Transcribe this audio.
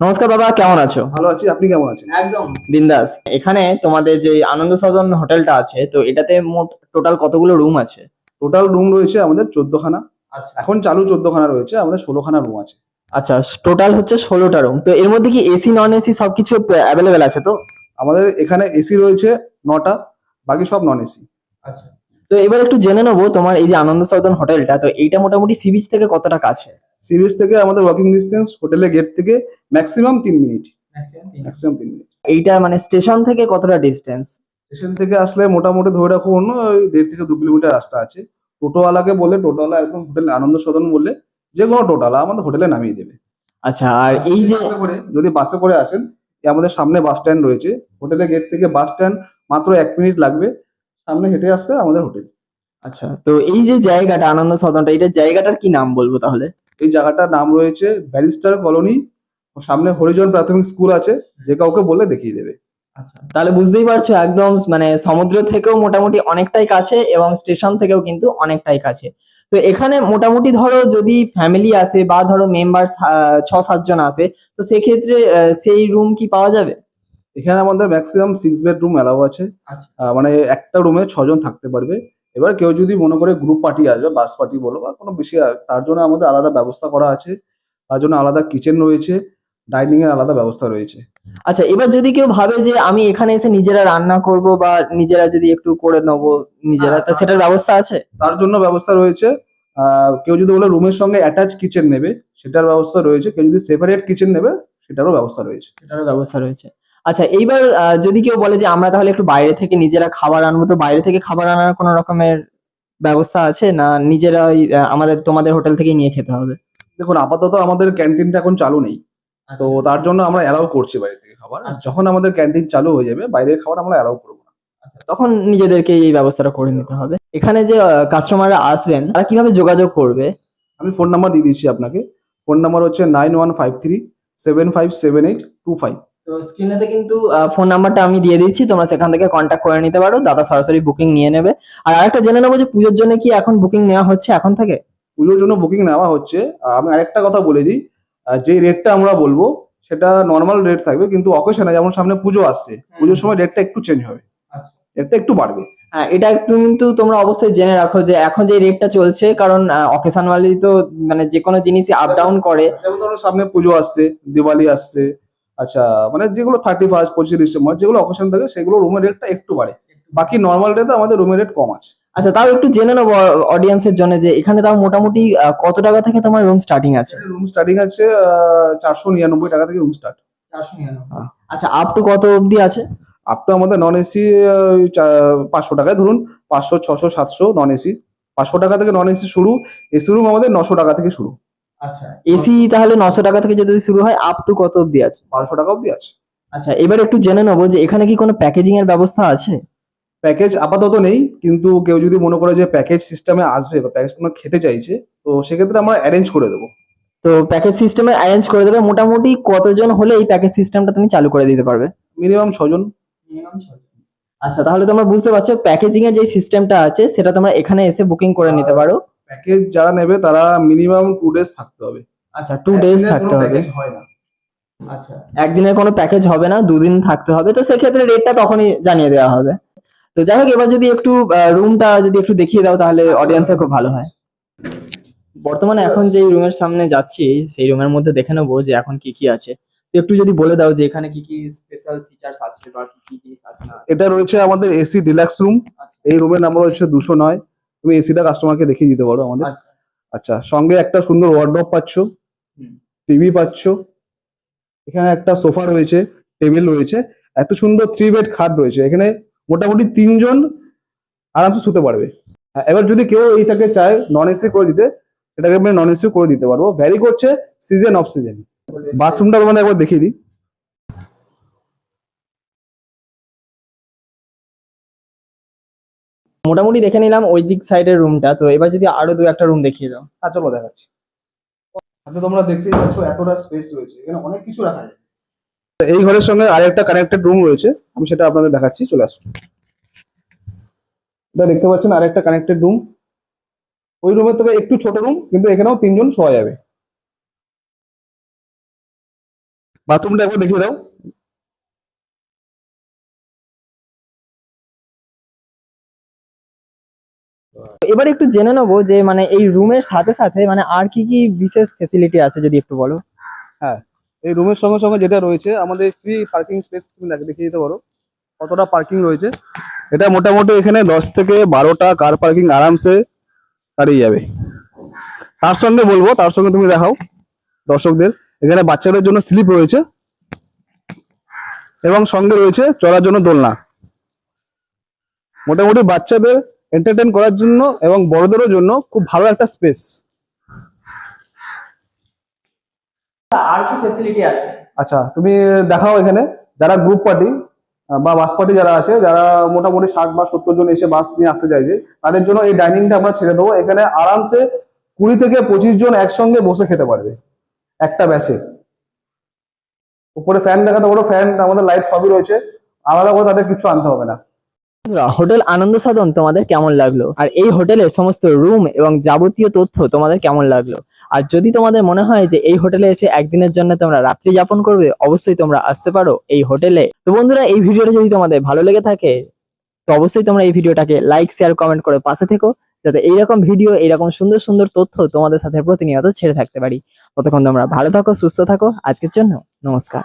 নমস্কার বাবা কেমন আছো? ভালো আছি আপনি কেমন আছেন? একদম। বিন্দাস। এখানে তোমাদের যে আনন্দ সদন হোটেলটা আছে তো এটাতে মোট টোটাল কতগুলো রুম আছে? টোটাল রুম রয়েছে আমাদের চোদ্দখানা। আচ্ছা। এখন চালু চোদ্দখানা রয়েছে আমাদের ষোলোখানা রুম আছে। আচ্ছা টোটাল হচ্ছে ষোলোটা রুম তো এর মধ্যে কি এসি নন এসি সবকিছু অ্যাভেলেবেল আছে তো? আমাদের এখানে এসি রয়েছে নটা বাকি সব নন এসি আচ্ছা। তো এবার একটু জেনে নেব তোমার এই যে আনন্দ সদন হোটেলটা তো এইটা মোটামুটি সি বিচ থেকে কতটা কাছে? সি বিচ থেকে আমাদের ওয়াকিং ডিস্টেন্স হোটেলের গেট থেকে ম্যাক্সিমাম তিন মিনিট ম্যাক্সিমাম তিন মিনিট এইটা মানে স্টেশন থেকে কতটা ডিস্টেন্স স্টেশন থেকে আসলে মোটামুটি ধরে রাখো অন্য ওই দেড় থেকে দু কিলোমিটার রাস্তা আছে। টোটোওয়ালাকে বলে টোটোওয়ালা একদম হোটেল আনন্দ সদন বললে যে কোনো টোটোওয়ালা আমাদের হোটেলে নামিয়ে দেবে। আচ্ছা আর এই যে করে যদি বাসে করে আসেন আমাদের সামনে বাস স্ট্যান্ড রয়েছে। হোটেলের গেট থেকে বাস স্ট্যান্ড মাত্র এক মিনিট লাগবে। সামনে হেঁটে আসলে আমাদের হোটেল। আচ্ছা তো এই যে জায়গাটা আনন্দ সদনটা এটা জায়গাটার কি নাম বলব তাহলে? এই জায়গাটার নাম রয়েছে ব্যারিস্টার কলোনি। সামনে হরিজন প্রাথমিক স্কুল আছে যে কাউকে বলে দেখিয়ে দেবে। আচ্ছা তাহলে বুঝতেই পারছ একদম মানে সমুদ্র থেকেও মোটামুটি অনেকটাই কাছে এবং স্টেশন থেকেও কিন্তু অনেকটাই কাছে। তো এখানে মোটামুটি ধরো যদি ফ্যামিলি আসে বা ধরো মেম্বার ছ সাতজন আসে তো সেক্ষেত্রে সেই রুম কি পাওয়া যাবে? এখানে আমাদের ম্যাক্সিমাম সিক্স বেডরুম অ্যালাউ আছে। আচ্ছা। মানে একটা রুমে ছজন থাকতে পারবে। এবার কেউ যদি মনে করে গ্রুপ পার্টি আসবে বাস পার্টি বলো বা কোনো বেশি তার জন্য আমাদের আলাদা ব্যবস্থা করা আছে। তার জন্য আলাদা কিচেন রয়েছে ডাইনিং এর আলাদা ব্যবস্থা রয়েছে। আচ্ছা এবার যদি কেউ ভাবে যে আমি এখানে এসে নিজেরা রান্না করব বা নিজেরা যদি একটু করে নেব নিজেরা তো সেটার ব্যবস্থা আছে? তার জন্য ব্যবস্থা রয়েছে। কেউ যদি বলে রুমের সঙ্গে অ্যাটাচ কিচেন নেবে সেটার ব্যবস্থা রয়েছে। কেউ যদি সেপারেট কিচেন নেবে সেটারও ব্যবস্থা রয়েছে। সেটারও ব্যবস্থা রয়েছে। আচ্ছা এইবার যদি কেউ বলে যে আমরা তাহলে একটু বাইরে থেকে নিজেরা খাবার আনব তো বাইরে থেকে খাবার আনার কোনো রকমের ব্যবস্থা আছে? না নিজেরাই আহ, আমাদের তোমাদের হোটেল থেকে নিয়ে খেতে হবে? দেখুন আপাতত আমাদের ক্যান্টিনটা এখন চালু নেই। তো তার জন্য আমরা অ্যালাউ করছি বাইরে থেকে খাবার। আচ্ছা। যখন আমাদের ক্যান্টিন চালু হয়ে যাবে বাইরের খাবার আমরা অ্যালাউ করব না। আচ্ছা, তখন নিজেদেরকে এই ব্যবস্থাটা করে নিতে হবে। এখানে যে কাস্টমাররা আসবেন তারা কীভাবে যোগাযোগ করবে? আমি ফোন নাম্বার দিয়ে দিচ্ছি আপনাকে। ফোন নাম্বার হচ্ছে nine one five three seven five seven eight two five তো স্ক্রিনেতে কিন্তু ফোন নাম্বারটা আমি দিয়ে দিচ্ছি তোমরা সেখান থেকে কন্ট্যাক্ট করে নিতে পারো দাদা সরাসরি বুকিং নিয়ে নেবে। আর আরেকটা জেনে নেব যে পুজোর জন্য কি এখন বুকিং নেওয়া হচ্ছে এখন থেকে? পুজোর জন্য বুকিং নেওয়া হচ্ছে। আমি আরেকটা কথা বলে দিই যে রেটটা আমরা বলব সেটা নর্মাল রেট থাকবে কিন্তু অকেশনে যেমন সামনে পুজো আসছে পুজোর সময় রেটটা একটু চেঞ্জ হবে। আচ্ছা। রেটটা একটু বাড়বে। হ্যাঁ এটা কিন্তু তোমরা অবশ্যই জেনে রাখো যে এখন যে রেটটা চলছে কারণ অকেশন ওয়ালি তো মানে যে কোনো জিনিসই আপ ডাউন করে। যেমন ধরো সামনে পুজো আসছে দিওয়ালি আসছে আচ্ছা মানে যেগুলো থার্টি ফার্স্ট পঁচিশে ডিসেম্বর যেগুলো অকেশন থাকে সেগুলো রুমের রেটটা একটু বাড়ে। বাকি নর্মাল রেটে আমাদের রুমের রেট কম আছে। আচ্ছা তাও একটু জেনে নেব অডিয়েন্সের জন্য যে এখানে তাও মোটামুটি কত টাকা থেকে তোমার রুম স্টার্টিং আছে? রুম স্টার্টিং আছে চারশো নিরানব্বই টাকা থেকে রুম স্টার্ট হ্যাঁ। আচ্ছা আপ টু কত অবধি আছে? আপ টু আমাদের নন এসি পাঁচশো টাকায় ধরুন পাঁচশো ছশো সাতশো নন এসি পাঁচশো টাকা থেকে নন এসি শুরু এসি রুম আমাদের নশো টাকা থেকে শুরু। আচ্ছা। এসি তাহলে নশো টাকা থেকে যদি শুরু হয় আপ টু কত অবধি আছে? বারোশো টাকা অবধি আছে। আচ্ছা এবার একটু জেনে নেব যে এখানে কি কোনো প্যাকেজিং এর ব্যবস্থা আছে? প্যাকেজ আপাতত নেই কিন্তু কেউ যদি মনে করে যে প্যাকেজ সিস্টেমে আসবে বা প্যাকেজ তোমার খেতে চাইছে তো সেক্ষেত্রে আমরা অ্যারেঞ্জ করে দেবো। তো প্যাকেজ সিস্টেমে অ্যারেঞ্জ করে দেবে। মোটামুটি কতজন হলে এই প্যাকেজ সিস্টেমটা তুমি চালু করে দিতে পারবে? মিনিমাম ছজন। আচ্ছা তাহলে তোমরা বুঝতে পারছ প্যাকেজিং এর যে সিস্টেমটা আছে সেটা তোমরা এখানে এসে বুকিং করে নিতে পারো। প্যাকেজ যারা নেবে তারা মিনিমাম টু ডেজ থাকতে হবে। আচ্ছা টু ডেজ থাকতে হবে। হয় না। আচ্ছা। একদিনের কোনো প্যাকেজ হবে না দুদিন থাকতে হবে। তো সেক্ষেত্রে রেটটা তখনই জানিয়ে দেওয়া হবে। তো যাই হোক এবার যদি একটু রুমটা যদি একটু দেখিয়ে দাও তাহলে অডিয়েন্সের খুব ভালো হয়। বর্তমানে এখন যে রুমের সামনে যাচ্ছি সেই রুমের মধ্যে দেখে নেব যে এখন কি কি আছে। তো একটু যদি বলে দাও যে এখানে কি কি স্পেশাল ফিচার্স আছে বা কি কি জিনিস আছে না এটা রয়েছে আমাদের এসি ডিলাক্স রুম। এই রুমের নাম্বার হচ্ছে দুশো নয়। তুমি এসিটা কাস্টমারকে দেখিয়ে দিতে পারো আমাদের। আচ্ছা। আচ্ছা সঙ্গে একটা সুন্দর ওয়ার্ড্রপ পাচ্ছ। টিভি পাচ্ছ। এখানে একটা সোফা রয়েছে টেবিল রয়েছে। এত সুন্দর থ্রি বেড খাট রয়েছে। এখানে মোটামুটি তিনজন আরামসে শুতে পারবে। হ্যাঁ, এবার যদি কেউ এইটাকে চায় নন এসি করে দিতে এটাকে আমি নন এসি করে দিতে পারব। ভ্যারি করছে সিজন অফ সিজন বাথরুমটা তোমাদের একবার দেখিয়ে দিই। মোটামুটি দেখে নিলাম ওই দিক সাইডের রুমটা তো এবার যদি আরও দু একটা রুম দেখিয়ে দাও। হ্যাঁ চলো দেখাচ্ছি। আচ্ছা তোমরা দেখতেই পাচ্ছ এতটা স্পেস রয়েছে। এখানে অনেক কিছু রাখা যায়। এই ঘরের সঙ্গে আরেকটা কানেক্টেড রুম রয়েছে। আমি সেটা আপনাদের দেখাচ্ছি। চলে আসুন। এটা দেখতে পাচ্ছেন আরেকটা কানেক্টেড রুম ওই রুমের থেকে একটু ছোট রুম কিন্তু এখানেও তিনজন শোয়া যাবে। বাথরুমটা একবার দেখিয়ে দাও। এবার একটু জেনে নেব যে মানে এই রুমের সাথে সাথে মানে আর কি কি বিশেষ ফেসিলিটি আছে যদি একটু বলো? হ্যাঁ এই রুমের সঙ্গে সঙ্গে যেটা রয়েছে, আমাদের ফ্রি পার্কিং স্পেস তুমি দেখ- দিতে পারো। কতটা পার্কিং রয়েছে? এটা মোটামুটি এখানে দশ থেকে বারোটা কার পার্কিং আরামসে দাঁড়িয়ে যাবে। তার সঙ্গে বলব, তার সঙ্গে তুমি দেখাও দর্শকদের। এখানে বাচ্চাদের জন্য স্লিপ রয়েছে এবং সঙ্গে রয়েছে চড়ার জন্য দোলনা। মোটামুটি বাচ্চাদের এন্টারটেন করার জন্য এবং বড়দেরও জন্য খুব ভালো একটা স্পেস আর কি ফেসিলিটি আছে? আচ্ছা তুমি দেখাও এখানে যারা গ্রুপ পার্টি বা বাস পার্টি যারা আছে যারা মোটামুটি ষাট বা সত্তর জন এসে বাস নিয়ে আসতে চাইছে তাদের জন্য এই ডাইনিংটা আমরা ছেড়ে দেবো। এখানে আরামসে কুড়ি থেকে পঁচিশ জন একসঙ্গে বসে খেতে পারবে একটা ব্যাচে উপরে ফ্যান দেখাতে পারো ফ্যান আমাদের লাইট সবই রয়েছে আলাদা করে তাদের কিছু আনতে হবে না। হোটেল আনন্দ সাধন তোমাদের কেমন লাগল? আর এই হোটেলের সমস্ত রুম এবং যাবতীয় তথ্য তোমাদের কেমন লাগল? আর যদি তোমাদের মনে হয় যে এই হোটেলে এসে একদিনের জন্য তোমরা রাত্রি যাপন করবে, অবশ্যই তোমরা আসতে পারো এই হোটেলে। তো বন্ধুরা, এই ভিডিওটা যদি তোমাদের ভালো লেগে থাকে, তো অবশ্যই তোমরা এই ভিডিওটাকে লাইক শেয়ার কমেন্ট করে পাশে থেকো, যাতে এইরকম ভিডিও, এইরকম সুন্দর সুন্দর তথ্য তোমাদের সাথে প্রতিনিয়ত ছেড়ে থাকতে পারি। ততক্ষণ তোমরা ভালো থাকো, সুস্থ থাকো, আজকের জন্য নমস্কার।